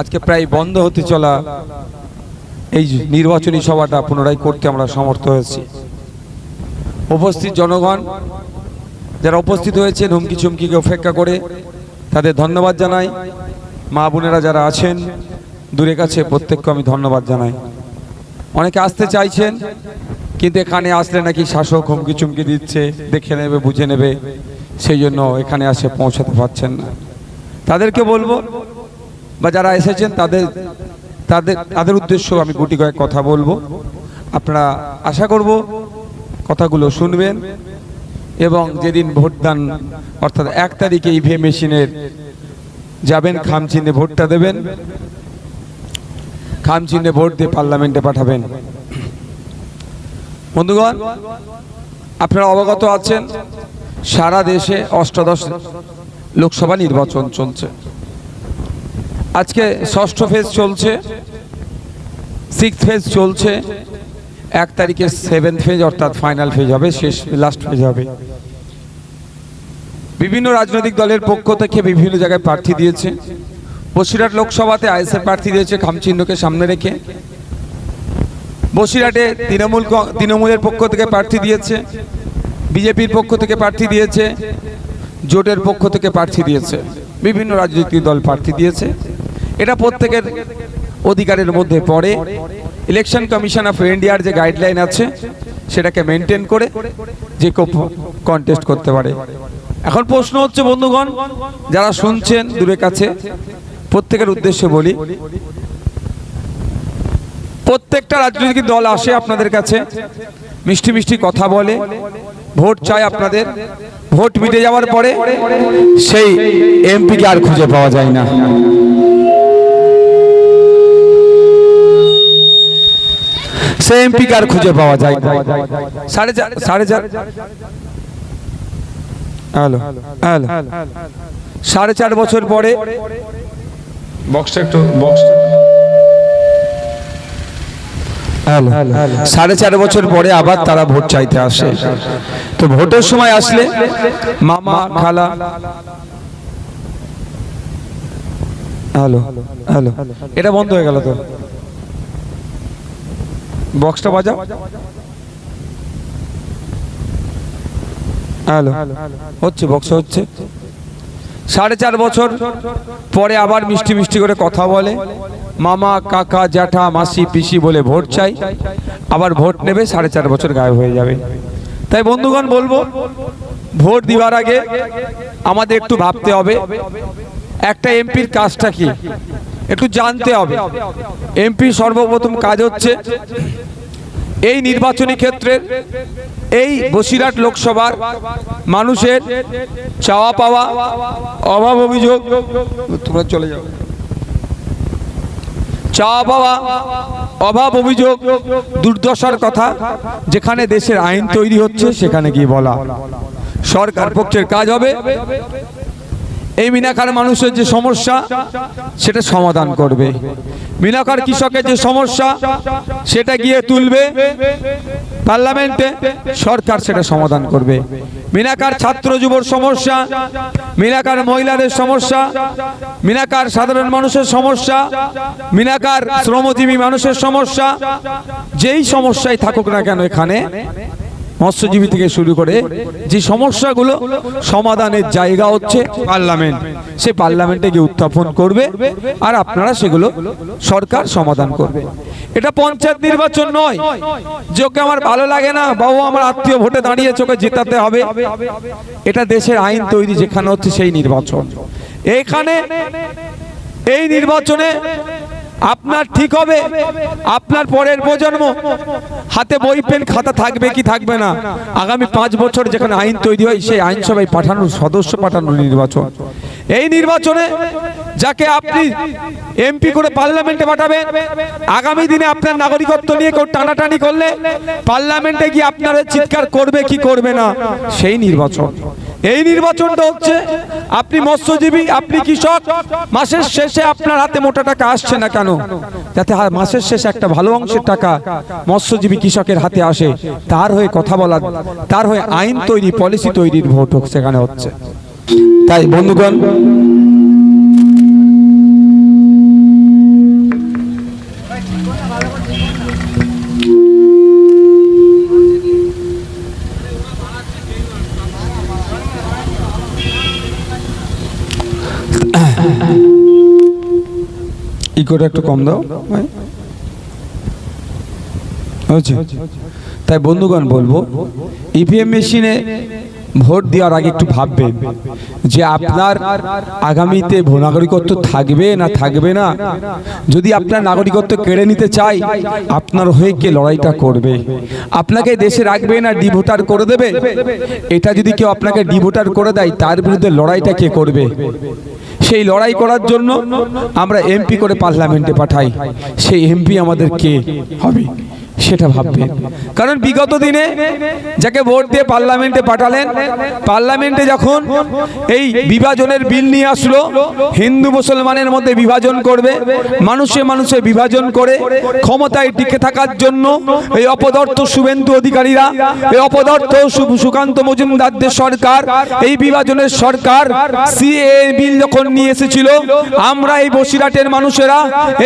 আজকে প্রায় বন্ধ হতে চলা এই নির্বাচনী সভাটা পুনরায় করতে আমরা সমর্থ হয়েছি। উপস্থিত জনগণ, যারা উপস্থিত হয়েছেন হুমকি চুমকিকে উপেক্ষা করে তাদের ধন্যবাদ জানাই। মা বোনেরা যারা আছেন দূরে কাছে প্রত্যেককে আমি ধন্যবাদ জানাই। অনেকে আসতে চাইছেন, কিন্তু এখানে আসলে নাকি শাসক হুমকি চুমকি দিচ্ছে, দেখে নেবে, বুঝে নেবে, সেই জন্য এখানে আসে পৌঁছাতে পারছেন না। তাদেরকে বলব বা যারা এসেছেন, তাদের তাদের তাদের উদ্দেশ্য আমি গুটি কয়েক কথা বলব। আপনারা আশা করব কথাগুলো শুনবেন এবং যেদিন ভোটদান, অর্থাৎ এক তারিখে ইভিএম মেশিনের যাবেন, খাম চিহ্নে ভোটটা দেবেন। খাম চিহ্নে ভোট দিয়ে পার্লামেন্টে পাঠাবেন। বন্ধুগণ, আপনারা অবগত আছেন, সারা দেশে অষ্টাদশ লোকসভা নির্বাচন চলছে। আজকে ষষ্ঠ ফেজ চলছে সিক্স ফেজ চলছে, এক তারিখে সেভেন্থ ফেজ অর্থাৎ ফাইনাল ফেজ হবে, শেষ লাস্ট ফেজ হবে। বিভিন্ন রাজনৈতিক দলের পক্ষ থেকে বিভিন্ন জায়গায় প্রার্থী দিয়েছে। বসিরহাট লোকসভাতে আইএসএফ প্রার্থী দিয়েছে, খামচিহ্নকে সামনে রেখে। বসিরহাটে তৃণমূল তৃণমূলের পক্ষ থেকে প্রার্থী দিয়েছে, বিজেপির পক্ষ থেকে প্রার্থী দিয়েছে, জোটের পক্ষ থেকে প্রার্থী দিয়েছে। বিভিন্ন রাজনৈতিক দল প্রার্থী দিয়েছে। এটা প্রত্যেকের অধিকারের মধ্যে পড়ে। ইলেকশন কমিশন অফ ইন্ডিয়ার যে গাইডলাইন আছে, সেটাকে মেনটেন করে যে কন্টেস্ট করতে পারে। এখন প্রশ্ন হচ্ছে, বন্ধুগণ, যারা শুনছেন দূরের কাছে, প্রত্যেকের উদ্দেশ্যে বলি, প্রত্যেকটা রাজনৈতিক দল আসে আপনাদের কাছে, মিষ্টি মিষ্টি কথা বলে, ভোট চায় আপনাদের, ভোট মিটে যাওয়ার পরে সেই এমপিকে আর খুঁজে পাওয়া যায় না। সেই এমপিকে আর খুঁজে পাওয়া যায়। না। সাড়ে চার সাড়ে চার হ্যালো হ্যালো। সাড়ে চার বছর পরে বক্সটা একটু বক্স হ্যালো। সাড়ে চার বছর পরে আবার তারা ভোট চাইতে আসে। তো ভোটের সময় আসলে মামা খালা হ্যালো হ্যালো। এটা বন্ধ হয়ে গেল তো? বক্সটা বাজাও। হ্যালো হচ্ছে বক্স হচ্ছে। সাড়ে চার বছর পরে আবার মিষ্টি মিষ্টি করে কথা বলে। মামা, কাকা, জ্যাঠা, মাসি, পিসি বলে ভোট চাই। আবার ভোট নেবে, সাড়ে চার বছর গায়েব হয়ে যাবে। তাই বন্ধুগণ বলব, ভোট দিবার আগে আমাদের একটু ভাবতে হবে, একটা এমপির কাজটা কি? একটু জানতে হবে। এমপি সর্বপ্রথম কাজ হচ্ছে এই নির্বাচনী ক্ষেত্রে এই বসিরহাট লোকসভার মানুষের চাওয়া পাওয়া, অভাব অভিযোগ, তোমরা চলে যাও। চাওয়া পাওয়া, অভাব অভিযোগ, দুর্দশার কথা যেখানে দেশের আইন তৈরি হচ্ছে সেখানে গিয়ে বলা। সরকার পক্ষের কাজ হবে। এই মিনাকার মানুষের যে সমস্যা, সেটা সমাধান করবে। মিনাকার কৃষকের যে সমস্যা, সেটা গিয়ে তুলবে। পার্লামেন্টে সরকার সেটা সমাধান করবে। মিনাকার ছাত্র যুবর সমস্যা, মিনাকার মহিলাদের সমস্যা, মিনাকার সাধারণ মানুষের সমস্যা, মিনাকার শ্রমজীবী মানুষের সমস্যা, যেই সমস্যায় থাকুক না কেন এখানে মৎস্যজীবী থেকে শুরু করে যে সমস্যাগুলো সমাধানের জায়গা হচ্ছে পার্লামেন্ট। সে পার্লামেন্টে গিয়ে উত্থাপন করবে আর আপনারা সেগুলো সরকার সমাধান করবে। এটা পঞ্চায়েত নির্বাচন নয়। যে ওকে আমার ভালো লাগে না, বাবু আমার আত্মীয় ভোটে দাঁড়িয়ে চোখে জেতাতে হবে। এটা দেশের আইন তৈরি যেখানে হচ্ছে সেই নির্বাচন। এইখানে এই নির্বাচনে আপনার ঠিক হবে। আপনার পরের প্রজন্ম। হাতে বই, পেন, খাতা থাকবে কি থাকবে না? আগামী পাঁচ বছর যেখানে আইন তৈরি হয়, সেই আইনসভায় পাঠানোর সদস্য পাঠানোর নির্বাচন। এই নির্বাচনে যাকে আপনি এমপি করে পার্লামেন্টে পাঠাবেন, আগামী দিনে আপনার নাগরিকত্ব নিয়ে কেউ টানাটানি করলে পার্লামেন্টে গিয়ে আপনারা চিৎকার করবে কি করবে না, সেই নির্বাচন। এই নির্বাচনটা হচ্ছে, আপনি মৎস্যজীবী, আপনি কৃষক, মাসের শেষে আপনার হাতে মোটা টাকা আসছে না কেন? যাতে মাসের শেষে একটা ভালো অংশের টাকা মৎস্যজীবী কৃষকের হাতে আসে, তার হয়ে কথা বলার, তার হয়ে আইন তৈরি পলিসি তৈরির ভোট সেখানে হচ্ছে। তাই বন্ধুগণ ইকোটা একটু কম দাও। হয়েছে? তাই বন্ধুগণ বলব ইভিএম মেশিনে ভোট দেওয়ার আগে একটু ভাববেন যে আপনার আগামীতে নাগরিকত্ব থাকবে না থাকবে না? যদি আপনার নাগরিকত্ব কেড়ে নিতে চাই, আপনার হয়ে কে লড়াইটা করবে? আপনাকে দেশে রাখবে না ডিভোটার করে দেবে? এটা যদি কেউ আপনাকে ডিভোটার করে দেয়, তার বিরুদ্ধে লড়াইটা কে করবে? সেই লড়াই করার জন্য আমরা এমপি করে পার্লামেন্টে পাঠাই। সেই এমপি আমাদের কে? হবে। সেটা ভাববে। কারণ বিগত দিনে যাকে ভোট দিয়ে পার্লামেন্টে পাঠালেন, পার্লামেন্টে যখন এই বিভাজনের বিল নিয়ে আসলো, হিন্দু মুসলমানের মধ্যে বিভাজন করবে, মানুষে মানুষে বিভাজন করে ক্ষমতায় টিকে থাকার জন্য এই অপদার্থ শুভেন্দু অধিকারীরা, এই অপদার্থ সুকান্ত মজুমদারদের সরকার, এই বিভাজনের সরকার সিএ বিল যখন নিয়ে এসেছিল, আমরা এই বসিরহাটের মানুষেরা,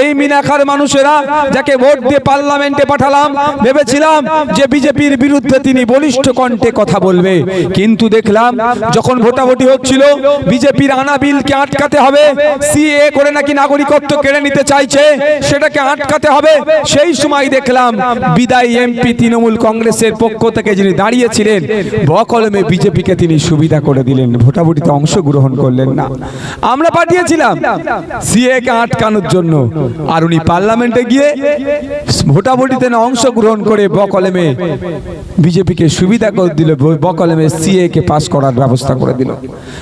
এই মিনাখার মানুষেরা যাকে ভোট দিয়ে পার্লামেন্টে পাঠালাম ভেবেছিলাম যে বিজেপির বিরুদ্ধে তিনি বলিষ্ঠ কণ্ঠে কথা বলবে। কিন্তু দেখলাম, যখন ভোটাভুটি হচ্ছিল, বিজেপির আনা বিলকে আটকাতে হবে। সিএ করে নাকি নাগরিকত্ব কেড়ে নিতে চাইছে, সেটাকে আটকাতে হবে। সেই সময় দেখলাম, বিদায়ী এমপি তৃণমূল কংগ্রেসের পক্ষ থেকে যিনি দাঁড়িয়েছিলেন, বকলমে বিজেপিকে তিনি সুবিধা করে দিলেন। ভোটাভুটিতে অংশগ্রহণ করলেন না। আমরা পাঠিয়েছিলাম সিএ কে আটকানোর জন্য। আর উনি পার্লামেন্টে গিয়ে ভোটাভুটিতে না অংশগ্রহণ করে বকলেমে বিজেপিকে সুবিধা করে দিল, বকলেমে সিএ কে পাশ করার ব্যবস্থা করে দিল।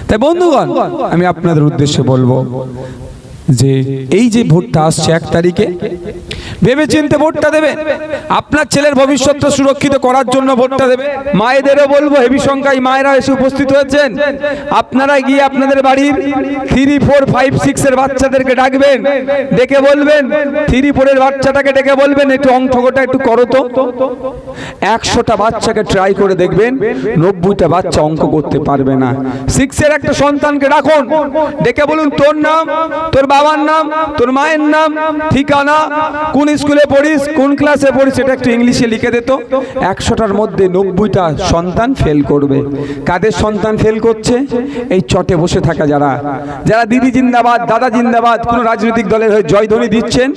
তাই বন্ধুগণ, আমি আপনাদের উদ্দেশ্যে বলব যে এই যে ভোটটা আসছে এক তারিখে ভেবে চিনতে ভোটটা দেবে। আপনার ছেলের ভবিষ্যৎ সুরক্ষিত করার জন্য ভোটটা দেবে। মায়েদেরও বলব হেভি সংখ্যায় মায়েরা এসে উপস্থিত হয়েছেন। আপনারা গিয়ে আপনাদের বাড়ির থ্রি ফোর ফাইভ সিক্স এর বাচ্চাদেরকে ডাকবেন, ডেকে বলবেন। থ্রি ফোরের বাচ্চাটাকে ডেকে বলবেন, একটু অঙ্কটা একটু করো তো। একশোটা বাচ্চাকে ট্রাই করে দেখবেন, নব্বইটা বাচ্চা অঙ্ক করতে পারবে না। সিক্সের একটা সন্তানকে রাখুন ডেকে বলুন, তোর নাম, তোর বাবার নাম, তোর মায়ের নাম, ঠিকানা, কোন স্কুলে পড়িস, কোন ক্লাসে পড়িস এটা একটু ইংলিশে লিখে দিত একশোটার মধ্যে নব্বইটা সন্তান ফেল করবে। কাদের সন্তান ফেল করছে? এই চটে বসে থাকা যারা। যারা দিদি জিন্দাবাদ, দাদা জিন্দাবাদ, কোন রাজনৈতিক দলের হয়ে জয়ধ্বনি দিচ্ছেন,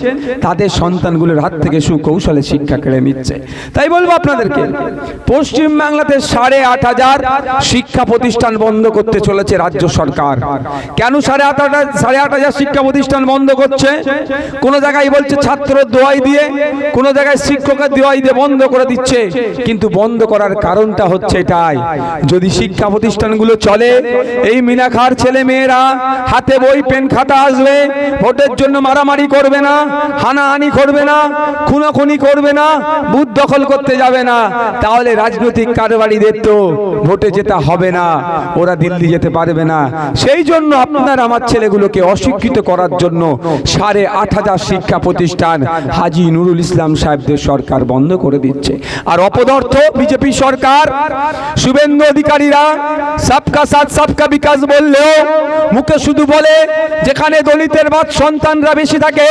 তাদের সন্তানগুলোর হাত থেকে সুকৌশলে শিক্ষা কেড়ে নিচ্ছে। তাই বলব আপনাদেরকে, পশ্চিম বাংলাতে সাড়ে আট হাজার শিক্ষা প্রতিষ্ঠান বন্ধ করতে চলেছে রাজ্য সরকার। কেন সাড়ে আট হাজার, সাড়ে আট হাজার শিক্ষা প্রতিষ্ঠান বন্ধ করছে, কোন জায়গায় বলছে ছাত্র দোয়াই দিয়ে, কোন জায়গায় শিক্ষকের দোয়াই দিয়ে বন্ধ করে দিচ্ছে। কিন্তু বন্ধ করার কারণটা হচ্ছে এটাই। যদি শিক্ষা প্রতিষ্ঠানগুলো চলে, এই মিনাখার ছেলে মেয়েরা হাতে বই, পেন, খাতা আসবে, ভোটের জন্য মারামারি করবে না, হানাহানি করবে না, খুনাখুনি করবে না, বুথ দখল করতে যাবে না, তাহলে রাজনৈতিক কারবারিদের তো ভোটে যেতে হবে না, ওরা দিল্লি যেতে পারবে না। সেই জন্য আপনার আমার ছেলেগুলোকে অশিক্ষিত করার জন্য সাড়ে আট হাজার শিক্ষা প্রতিষ্ঠান হাজি নুরুল ইসলাম সাহেবদের সরকার বন্ধ করে দিচ্ছে। আর অপদার্থ বিজেপি সরকার, শুভেন্দু অধিকারীরা সবকা সাথ, সবকা বিকাশ বললেও মুখে শুধু বলে যেখানে দলিতের বাদ সন্তানরা বেশি থাকে,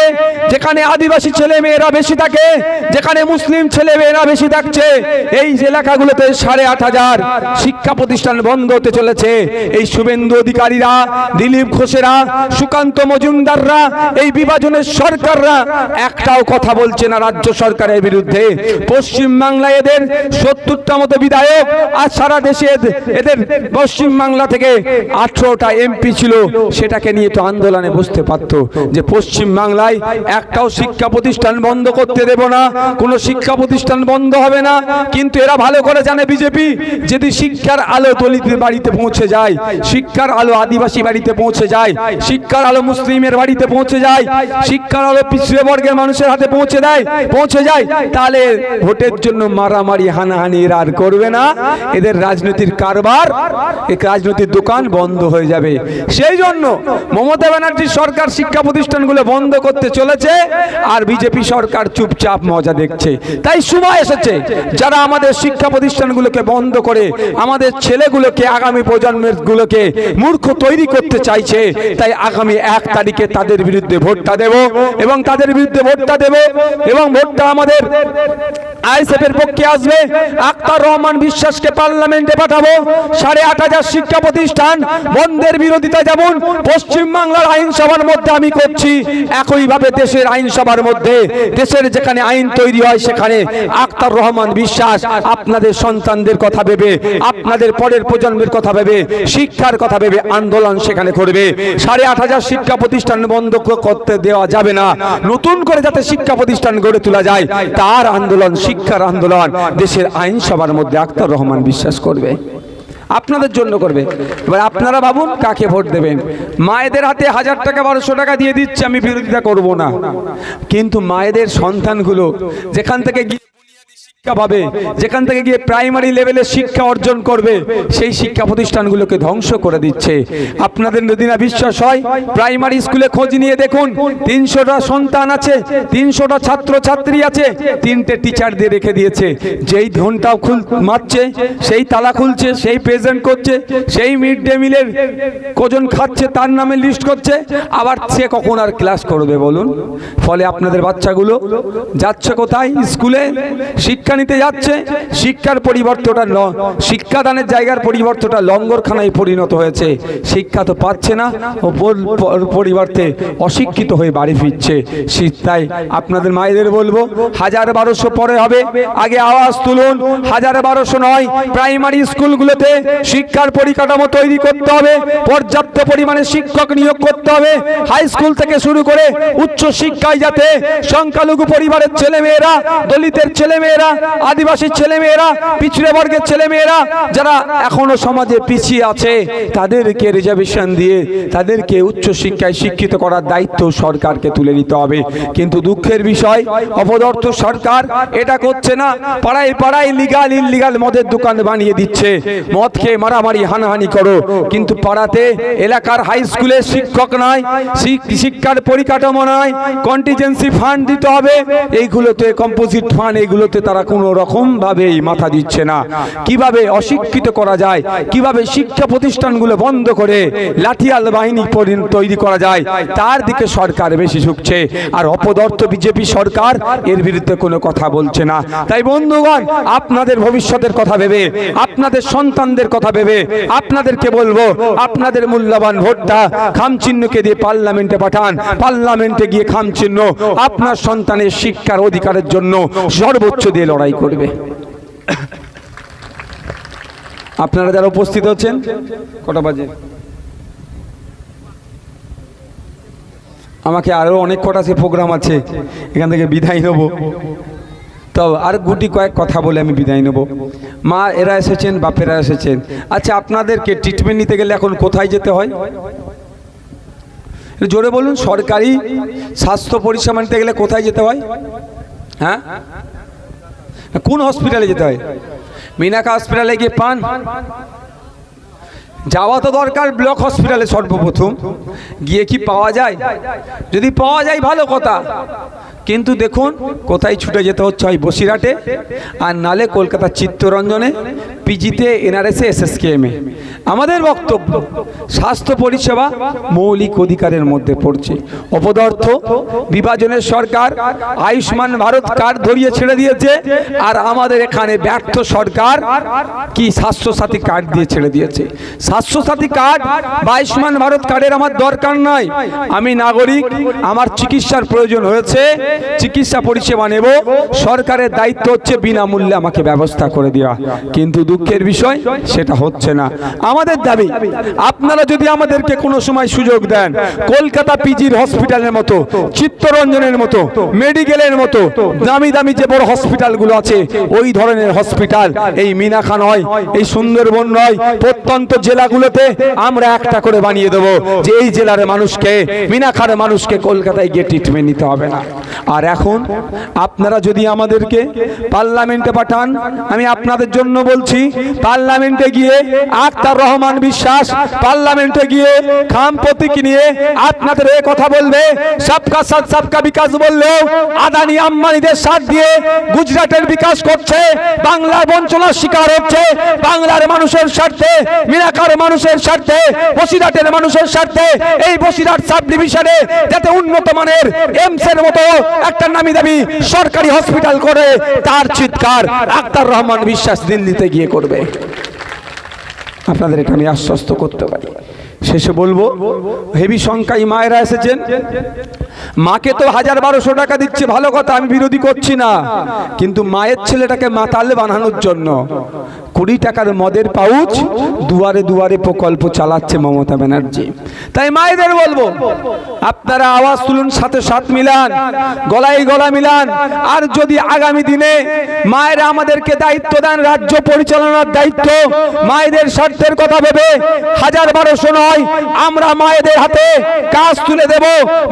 যেখানে আদিবাসী ছেলে মেয়েরা বেশি থাকে, যেখানে মুসলিম ছেলে মেয়েরা বেশি থাকছে, এই এলাকাগুলোতে সাড়ে আট হাজার শিক্ষা প্রতিষ্ঠান বন্ধ হতে চলেছে। এই শুভেন্দু অধিকারীরা, দিলীপ ঘোষেরা, সুকান্ত মজুমদাররা এই বিভাজনের সরকাররা একটাও কথা বলছে না রাজ্য সরকারের বিরুদ্ধে। পশ্চিম বাংলায় এদের সত্তরটা মতো বিধায়ক আর সারা দেশে এদের পশ্চিম বাংলা থেকে আঠারোটা এমপি ছিল, সেটাকে নিয়ে তো আন্দোলনে বসতে পারতো যে পশ্চিম বাংলায় একটাও শিক্ষা প্রতিষ্ঠান বন্ধ করতে দেব না, কোনো শিক্ষা প্রতিষ্ঠান বন্ধ হবে না। কিন্তু এরা ভালো করে জানে বিজেপি, যদি শিক্ষার আলো দলিতের বাড়িতে পৌঁছে যায়, শিক্ষার আলো আদিবাসী বাড়িতে পৌঁছে যায়, শিক্ষার আলো মুসলিমের বাড়িতে পৌঁছে যায়, শিক্ষার আলো পিছিয়ে বর্গের মানুষের হাতে পৌঁছে দেয়, পৌঁছে যায়, তাহলে ভোটের জন্য মারামারি, হানাহানি আর করবে না। এদের রাজনীতির কারবার এই রাজনৈতিক দোকান বন্ধ হয়ে যাবে। সেই জন্য মমতা ব্যানার্জি সরকার শিক্ষা প্রতিষ্ঠানগুলো বন্ধ করতে চলেছে, আর বিজেপি সরকার চুপচাপ মজা দেখছে। তাই সময় এসেছে, যারা আমাদের শিক্ষা প্রতিষ্ঠানগুলোকে বন্ধ করে, আমাদের ছেলেগুলোকে, আগামী প্রজন্মের গুলোকে মূর্খ তৈরি করতে চাইছে, তাই আগামী এক তারিখ তারিখে তাদের বিরুদ্ধে ভোটটা দেব এবং তাদের বিরুদ্ধে ভোটটা দেব এবং ভোটটা আমাদের আইসেফের পক্ষে আসবে। আক্তার রহমান বিশ্বাসকে পার্লামেন্টে পাঠাবো। সাড়ে আট হাজার শিক্ষা প্রতিষ্ঠান, বন্ধের বিরোধিতা যেমন, পশ্চিমবাংলার আইনসভার মধ্যে আমি করছি, একইভাবে দেশের আইনসভার মধ্যে। দেশের যেখানে আইন তৈরি হয় সেখানে আক্তার রহমান বিশ্বাস আপনাদের সন্তানদের কথা ভেবে, আপনাদের পরের প্রজন্মের কথা ভেবে, শিক্ষার কথা ভেবে আন্দোলন সেখানে করবে। সাড়ে আট হাজার শিক্ষা প্রতিষ্ঠান বন্ধ করতে দেওয়া যাবে না। নতুন করে যাতে শিক্ষা প্রতিষ্ঠান গড়ে তোলা যায়, তার আন্দোলন, শিক্ষার আন্দোলন দেশের আইনসভার মধ্যে আক্তার রহমান বিশ্বাস করবে। আপনাদের জন্য করবে। এবার আপনারা ভাবুন কাকে ভোট দেবেন। মায়েদের হাতে হাজার টাকা, বারোশো টাকা দিয়ে দিচ্ছে, আমি বিরোধিতা করব না। কিন্তু মায়েদের সন্তানগুলো যেখান থেকে গিয়ে পাবে, যেখান থেকে গিয়ে প্রাইমারি লেভেলে শিক্ষা অর্জন করবে, সেই শিক্ষা প্রতিষ্ঠানগুলোকে ধ্বংস করে দিচ্ছে। আপনাদের যদি না বিশ্বাস হয় প্রাইমারি স্কুলে খোঁজ নিয়ে দেখুন, তিনশোটা সন্তান আছে, তিনশোটা ছাত্র ছাত্রী আছে, তিনটে টিচার দিয়ে রেখে দিয়েছে। যেই ধনটাও খুল মারছে, সেই তালা খুলছে, সেই প্রেজেন্ট করছে, সেই মিড ডে মিলের কজন খাচ্ছে, তার নামে লিস্ট করছে, আবার সে কখন আর ক্লাস করবে বলুন? ফলে আপনাদের বাচ্চাগুলো যাচ্ছে কোথায়? স্কুলে শিক্ষা নিতে যাচ্ছে, শিক্ষার পরিবর্তনটা ল- শিক্ষাদানের জায়গার পরিবর্তনটা লঙ্গরখানায় পরিণত হয়েছে। শিক্ষা তো পাচ্ছে না ও পর- পর- পরিবর্তে অশিক্ষিত হয়ে বাড়ি ফিরছে। তাই আপনাদের মায়েদের বলব, হাজার বারোশো পরে হবে, আগে আওয়াজ তুলুন, হাজার বারোশো নয়, প্রাইমারি স্কুলগুলোতে শিক্ষার পরিকাঠামো তৈরি করতে হবে, পর্যাপ্ত পরিমাণে শিক্ষক নিয়োগ করতে হবে, হাই স্কুল থেকে শুরু করে উচ্চ শিক্ষায় যাতে সংখ্যালঘু পরিবারের ছেলেমেয়েরা, দলিতের ছেলেমেয়েরা আদিবাসী ছেলেমেয়েরা, পিছড়ে বর্গের ছেলেমেয়েরা, যারা এখনও সমাজে পিছিয়ে আছে, তাদেরকে রিজার্ভেশন দিয়ে, তাদেরকে উচ্চ শিক্ষায় শিক্ষিত করার দায়িত্ব সরকারকে তুলে নিতে হবে। কিন্তু দুঃখের বিষয়, অপদার্থ সরকার এটা করছে না, পাড়ায় পাড়ায় লিগাল ইলিগাল মদের দোকান বানিয়ে দিচ্ছে। মদ খেয়ে মারামারি, হানাহানি করো। কিন্তু পাড়াতে এলাকার হাই স্কুলে শিক্ষক শিক- শিক্ষার পরিকাঠামো নয় কন্টিজেন্সি ফান্ড দিতে হবে। এইগুলোতে কম্পোজিট ফান্ড এইগুলোতে তারা কোনো রকম ভাবেই মাথা দিচ্ছে না। কীভাবে অশিক্ষিত করা যায়, কীভাবে শিক্ষা প্রতিষ্ঠানগুলো বন্ধ করে লাঠিয়াল বাহিনী তৈরি করা যায়, তার দিকে সরকার বেশি ঝুঁকছে। আর অপদর্থ বিজেপি সরকার এর বিরুদ্ধে কোনো কথা বলছে না। তাই বন্ধুগণ, আপনাদের ভবিষ্যতের কথা ভেবে, আপনাদের সন্তানদের কথা ভেবে, আপনাদেরকে বলব, আপনাদের মূল্যবান ভোটটা খামচিহ্নকে দিয়ে পার্লামেন্টে পাঠান। পার্লামেন্টে গিয়ে খামচিহ্ন আপনার সন্তানের শিক্ষার অধিকারের জন্য সর্বোচ্চ দিয়ে লড়াই করবে। আপনারা যারা উপস্থিত হচ্ছেন কটা বাজে? আমাকে আরও অনেক কটা সে প্রোগ্রাম আছে, এখান থেকে বিদায় নেব। তো আর গুটি কয়েক কথা বলে আমি বিদায় নেব। মা এরা এসেছেন, বাপেরা এসেছেন। আচ্ছা আপনাদেরকে ট্রিটমেন্ট নিতে গেলে এখন কোথায় যেতে হয়? জোরে বলুন, সরকারি স্বাস্থ্য পরিষেবা নিতে গেলে কোথায় যেতে হয়? হ্যাঁ? কোন হসপিটালে যেতে হয়? মিনাকা হসপিটালে গিয়ে পান। যাওয়া তো দরকার ব্লক হসপিটালে সর্বপ্রথম। গিয়ে কি পাওয়া যায়? যদি পাওয়া যায়, ভালো কথা। কিন্তু দেখুন, কোথায় ছুটে যেতে হচ্ছে হয় বসিরহাটে আর নালে কলকাতার চিত্তরঞ্জনে, পিজিতে, এনআরএসে, এসএসকেএমে। আমাদের বক্তব্য, স্বাস্থ্য পরিষেবা মৌলিক অধিকারের মধ্যে পড়ছে। অপদার্থ, বিভাজনের সরকার, আয়ুষ্মান ভারত কার্ড ধরিয়ে ছেড়ে দিয়েছে আর আমাদের এখানে ব্যর্থ সরকার কি স্বাস্থ্যসাথী কার্ড দিয়ে ছেড়ে দিয়েছে। স্বাস্থ্যসাথী কার্ড বা আয়ুষ্মান ভারত কার্ডের আমার দরকার নয় আমি নাগরিক, আমার চিকিৎসার প্রয়োজন হয়েছে। চিকিৎসা পরিষেবা নেব। সরকারের দায়িত্ব হচ্ছে বিনামূল্যে আমাকে ব্যবস্থা করে দেওয়া। কিন্তু দুঃখের বিষয়, সেটা হচ্ছে না। আমাদের দাবি, আপনারা যদি আমাদেরকে কোনো সময় সুযোগ দেন, কলকাতা পিজির হসপিটালের মতো, চিত্তরঞ্জনের মতো, মেডিকেলের মতো, দামি দামি যে বড় হসপিটালগুলো আছে, ওই ধরনের হসপিটাল, এই মিনাখা নয়, এই সুন্দরবন নয়, প্রত্যন্ত জেলাগুলোতে আমরা একটা করে বানিয়ে দেবো। যে এই জেলার মানুষকে মিনাখার মানুষকে কলকাতায় গিয়ে ট্রিটমেন্ট নিতে হবে না। আর এখন আপনারা যদি আমাদেরকে পার্লামেন্টে পাঠান, আমি আপনাদের জন্য বলছি, পার্লামেন্টে গিয়ে আক্তার রহমান বিশ্বাস পার্লামেন্টে গিয়ে খাম প্রতীক নিয়ে আপনাদের এ কথা বলবে, সবকা সাথ, সবকা বিকাশ বললেও আদানি আম্বানিদের সাথ দিয়ে গুজরাটের বিকাশ করছে, বাংলার বঞ্চনার শিকার হচ্ছে, বাংলার মানুষের স্বার্থে, মিনাকার মানুষের স্বার্থে, বসিরহাটের মানুষের স্বার্থে, এই বসিরহাট সাব ডিভিশনে যাতে উন্নত মানের এমস এর মতো একটা নামি দামি সরকারি হসপিটাল করে তার চিৎকার আক্তার রহমান বিশ্বাস দিল্লিতে গিয়ে করবে। আপনাদের আমি আশ্বস্ত করতে পারি। শেষে বলব হেভি সংখ্যায় মায়েরা এসেছেন। মাকে তো হাজার বারোশো টাকা দিচ্ছে, ভালো কথা, আমি বিরোধী করছি না। কিন্তু মায়ের ছেলেটাকে মাতাল বানানোর জন্য কুড়ি টাকার মদের পাউচ দুয়ারে দুয়ারে প্রকল্প চালাচ্ছে মমতা ব্যানার্জি। তাই মায়েদের বলব, আপনারা আওয়াজ তুলুন, সাথে সাথ মিলান, গলায় গলা মিলান। আর যদি আগামী দিনে মায়েরা আমাদেরকে দায়িত্ব দেন, রাজ্য পরিচালনার দায়িত্ব, মায়েদের স্বার্থের কথা ভেবে হাজার বারোশো নয়, আমরা মায়েদের হাতে কাজ তুলে দেব,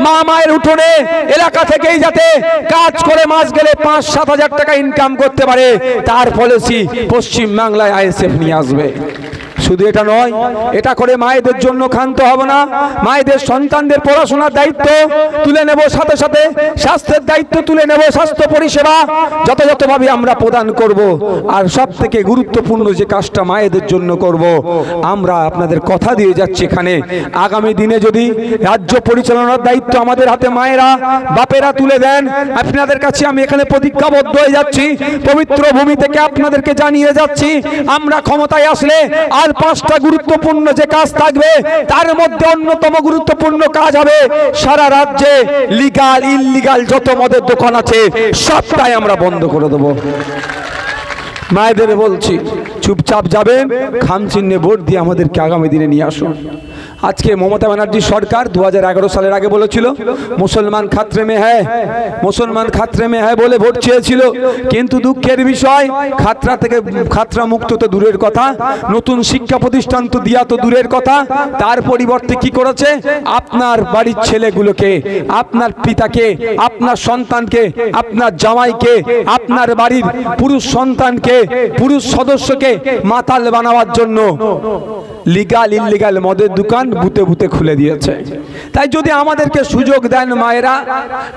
মা মায়ের উঠোনে এলাকা থেকেই যাতে কাজ করে মাস গেলে পাঁচ, সাত হাজার টাকা ইনকাম করতে পারে, তার পলিসি পশ্চিম বাংলায় আইএসএফ নিয়ে আসবে। শুধু এটা নয়, এটা করে মায়েদের জন্য ক্ষান্ত হব না। মায়েদের সন্তানদের পড়াশোনার দায়িত্ব তুলে নেব, সাথে সাথে স্বাস্থ্যের দায়িত্ব তুলে নেব, স্বাস্থ্য পরিষেবা যথাযথভাবে আমরা প্রদান করব। আর সব থেকে গুরুত্বপূর্ণ যে কাজটা মায়েদের জন্য করব, আমরা আপনাদের কথা দিয়ে যাচ্ছি এখানে। আগামী দিনে যদি রাজ্য পরিচালনার দায়িত্ব আমাদের হাতে মায়েরা, বাপেরা তুলে দেন, আপনাদের কাছে আমি এখানে প্রতিজ্ঞাবদ্ধ হয়ে যাচ্ছি। পবিত্র ভূমি থেকে আপনাদেরকে জানিয়ে যাচ্ছি, আমরা ক্ষমতায় আসলে আর পাঁচটা গুরুত্বপূর্ণ যে কাজ থাকবে, তার মধ্যে অন্যতম গুরুত্বপূর্ণ কাজ হবে সারা রাজ্যে লিগাল ইললিগাল যত মদের দোকান আছে, সবটাই আমরা বন্ধ করে দেবো। মায়েদের বলছি, চুপচাপ যাবেন খাম চিহ্নে ভোট দিয়ে আমাদেরকে আগামী দিনে নিয়ে আসুন। আজকে মমতা ব্যানার্জি সরকার দু হাজার এগারো সালের আগে বলেছিল, মুসলমান খাত্রে মে হ্যাঁ মুসলমান খাত্রে মে হ্যাঁ বলে ভোট চেয়েছিল। কিন্তু দুঃখের বিষয়, খাতরা থেকে, খাতরা মুক্ত তো দূরের কথা, নতুন শিক্ষা প্রতিষ্ঠান তো দিয়া তো দূরের কথা। তার পরিবর্তে কি করেছে? আপনার বাড়ির ছেলেগুলোকে, আপনার পিতাকে, আপনার সন্তানকে, আপনার জামাইকে, আপনার বাড়ির পুরুষ সন্তানকে, পুরুষ সদস্যকে মাতাল বানাবার জন্য লিগাল ইল্লিগাল মদের দোকান বুতে বুতে খুলে দিয়েছে। তাই যদি আমাদেরকে সুযোগ দেন মায়েরা,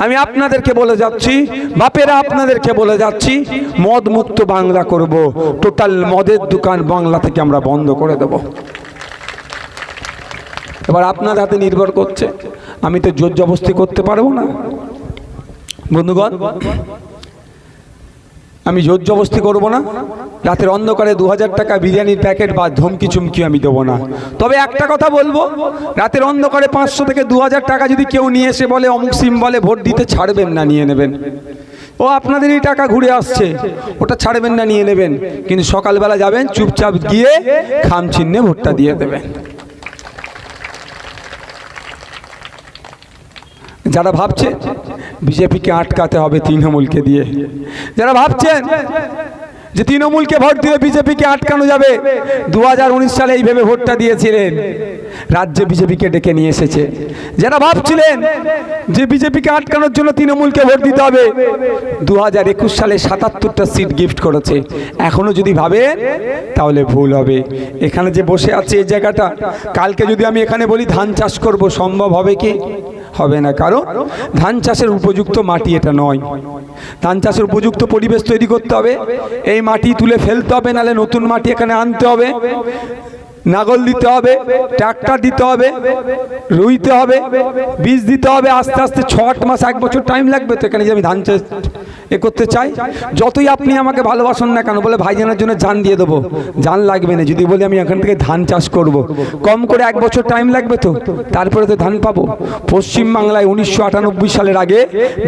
আমি আপনাদেরকে বলে যাচ্ছি, বাপেরা আপনাদেরকে বলে যাচ্ছি মদ মুক্ত বাংলা করব। টোটাল মদের দোকান বাংলা থেকে আমরা বন্ধ করে দেব। এবার আপনার হাতে নির্ভর করছে। আমি তো জোর জবস্তি করতে পারব না। বন্ধুগণ আমি জোর জবস্তি করব না। রাতের অন্ধকারে দু হাজার টাকা বিরিয়ানির প্যাকেট বা ধমকি চুমকি আমি দেবো না। তবে একটা কথা বলব, রাতের অন্ধকারে পাঁচশো থেকে দু হাজার টাকা যদি কেউ নিয়ে এসে বলে, অমুক সিম বলে, ভোট দিতে ছাড়বেন না, নিয়ে নেবেন। ও আপনাদেরই টাকা ঘুরে আসছে, ওটা ছাড়বেন না, নিয়ে নেবেন। কিন্তু সকালবেলা যাবেন, চুপচাপ গিয়ে খাম চিহ্নে ভোটটা দিয়ে দেবেন। যারা ভাবছে বিজেপিকে আটকাতে হবে তৃণমূলকে দিয়ে, যারা ভাবছেন যে তৃণমূলকে ভোট দিলে বিজেপিকে আটকানো যাবে দু হাজার উনিশ সালে এইভাবে ভোটটা দিয়েছিলেন, রাজ্যে বিজেপিকে ডেকে নিয়ে এসেছে। যারা ভাবছিলেন যে বিজেপিকে আটকানোর জন্য তৃণমূলকে ভোট দিতে হবে দু হাজার একুশ সালে সাতাত্তরটা সিট গিফট করেছে। এখনও যদি ভাবেন, তাহলে ভুল হবে। এখানে যে বসে আছে এই জায়গাটা, কালকে যদি আমি এখানে বলি ধান চাষ করব, সম্ভব হবে কি? হবে না। কারণ ধান চাষের উপযুক্ত মাটি এটা নয়। ধান চাষের উপযুক্ত পরিবেশ তৈরি করতে হবে। এই মাটি তুলে ফেলতে হবে, নাহলে নতুন মাটি এখানে আনতে হবে। নাগল দিতে হবে, ট্রাক্টর দিতে হবে, রুইতে হবে, বীজ দিতে হবে, আস্তে আস্তে ছ আট মাস, এক বছর টাইম লাগবে তো এখানে যে আমি ধান চাষ এ করতে চাই। যতই আপনি আমাকে ভালোবাসুন না কেন, বলে ভাইজানের জন্য জান দিয়ে দেবো। জান লাগবে না, যদি বলি আমি এখান থেকে ধান চাষ করব। কম করে এক বছর টাইম লাগবে তো, তারপরে তো ধান পাবো। পশ্চিমবাংলায় উনিশশো আটানব্বই সালের আগে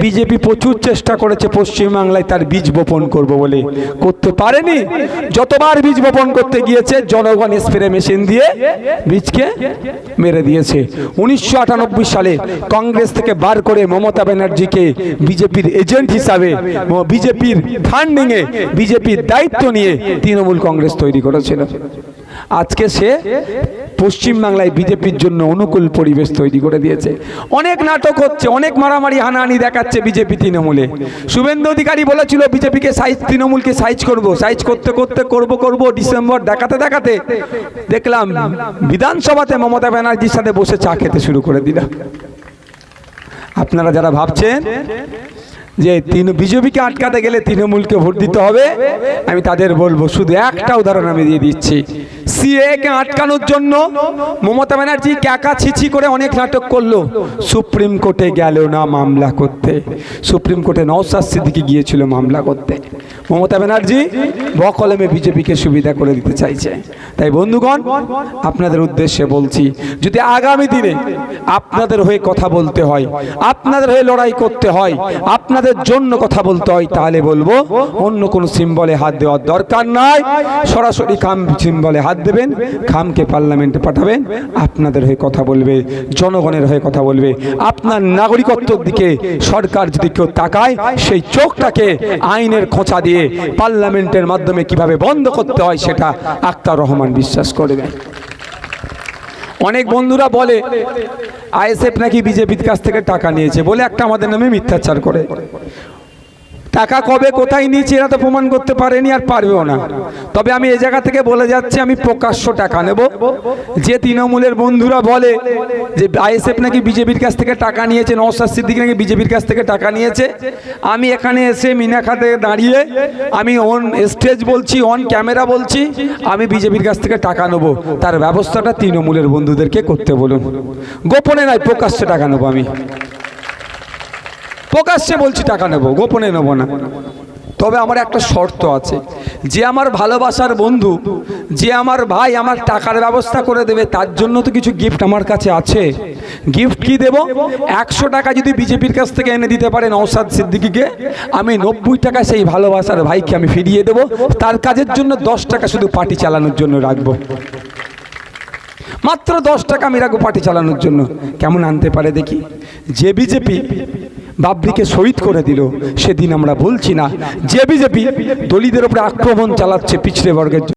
বিজেপি প্রচুর চেষ্টা করেছে পশ্চিমবাংলায় তার বীজ বপন করব বলে। করতে পারেনি, যতবার বীজ বপন করতে গিয়েছে, জনগণ স্প্রে মেশিন দিয়ে বীজকে মেরে দিয়েছে। উনিশশো আটানব্বই সালে কংগ্রেস থেকে বার করে মমতা ব্যানার্জিকে বিজেপির এজেন্ট হিসাবে, বিজেপির ফান্ডিংয়ে বিজেপির দায়িত্ব নিয়ে তৃণমূল কংগ্রেস তৈরি করেছিল। আজকে সে পশ্চিমবাংলায় বিজেপির জন্য অনুকূল পরিবেশ তৈরি করে দিয়েছে। অনেক নাটক হচ্ছে, অনেক মারামারি হানাহানি দেখাচ্ছে বিজেপি তৃণমূলে। শুভেন্দু অধিকারী বলেছিল, বিজেপিকে সাইজ, তৃণমূলকে সাইজ করব। সাইজ করতে করতে করব করব, ডিসেম্বর দেখাতে দেখাতে। দেখলাম বিধানসভাতে মমতা ব্যানার্জির সাথে বসে চা খেতে শুরু করে দিলাম। আপনারা যারা ভাবছেন যে তিন বিজেপিকে আটকাতে গেলে তৃণমূলকে ভোট দিতে হবে, আমি তাদের বলব, শুধু একটা উদাহরণ আমি দিয়ে দিচ্ছি। সিএ কে আটকানোর জন্য মমতা ব্যানার্জি ক্যাকা ছিছি করে অনেক নাটক করল। সুপ্রিম কোর্টে গেল না মামলা করতে। সুপ্রিম কোর্টে নওসাদ সিদ্দিকি গিয়েছিল মামলা করতে। মমতা ব্যানার্জি বকলমে বিজেপিকে সুবিধা করে দিতে চাইছে। তাই বন্ধুগণ, আপনাদের উদ্দেশ্যে বলছি, যদি আগামী দিনে আপনাদের হয়ে কথা বলতে হয়, আপনাদের হয়ে লড়াই করতে হয়, আপনাদের জন্য কথা বলতে হয়, তাহলে বলব, অন্য কোনো সিম্বলে হাত দেওয়ার দরকার নাই। সরাসরি খাম সিম্বলে হাত দেবেন, খামকে পার্লামেন্টে পাঠাবেন, আপনাদের হয়ে কথা বলবে, জনগণের হয়ে কথা বলবে। আপনার নাগরিকত্বর দিকে সরকার যদি কেউ তাকায়, সেই চোখটাকে আইনের খোঁচা দিয়ে পার্লামেন্টের মাধ্যমে কীভাবে বন্ধ করতে হয়, সেটা আক্তার রহমান বিশ্বাস করবে অনেক বন্ধুরা বলে, আইএসএফ নাকি বিজেপির কাছ থেকে টাকা নিয়েছে বলে একটা আমাদের নামে মিথ্যাচার করে। টাকা কবে কোথায় নিয়েছে এরা তো প্রমাণ করতে পারেনি আর পারবেও না। তবে আমি এ জায়গা থেকে বলে যাচ্ছি, আমি প্রকাশ্য টাকা নেব। যে তৃণমূলের বন্ধুরা বলে যে আইএসএফ নাকি বিজেপির কাছ থেকে টাকা নিয়েছে নওসাদ সিদ্দিকি নাকি বিজেপির কাছ থেকে টাকা নিয়েছে, আমি এখানে এসে মিনাখাতে দাঁড়িয়ে আমি অন স্টেজ বলছি অন ক্যামেরা বলছি, আমি বিজেপির কাছ থেকে টাকা নেব। তার ব্যবস্থাটা তৃণমূলের বন্ধুদেরকে করতে বলুন। গোপনে নয়, প্রকাশ্যে টাকা নেব আমি। প্রকাশ্যে বলছি টাকা নেব, গোপনে নেব না। তবে আমার একটা শর্ত আছে। যে আমার ভালোবাসার বন্ধু, যে আমার ভাই আমার টাকার ব্যবস্থা করে দেবে, তার জন্য তো কিছু গিফট আমার কাছে আছে। গিফট কি দেব? একশো টাকা যদি বিজেপির কাছ থেকে এনে দিতে পারে নওসাদ সিদ্দিকিকে, আমি নব্বই টাকা সেই ভালোবাসার ভাইকে আমি ফিরিয়ে দেব। তার কাজের জন্য দশ টাকা শুধু পার্টি চালানোর জন্য রাখব। মাত্র দশ টাকা আমি রাখব পার্টি চালানোর জন্য। কেমন আনতে পারে দেখি? যে বিজেপি বাবরিকে শহীদ করে দিল। সেদিন আমরা বলছি না, যে বিজেপি দলিতদের উপরে আক্রমণ চালাচ্ছে পিছড়ে বর্গের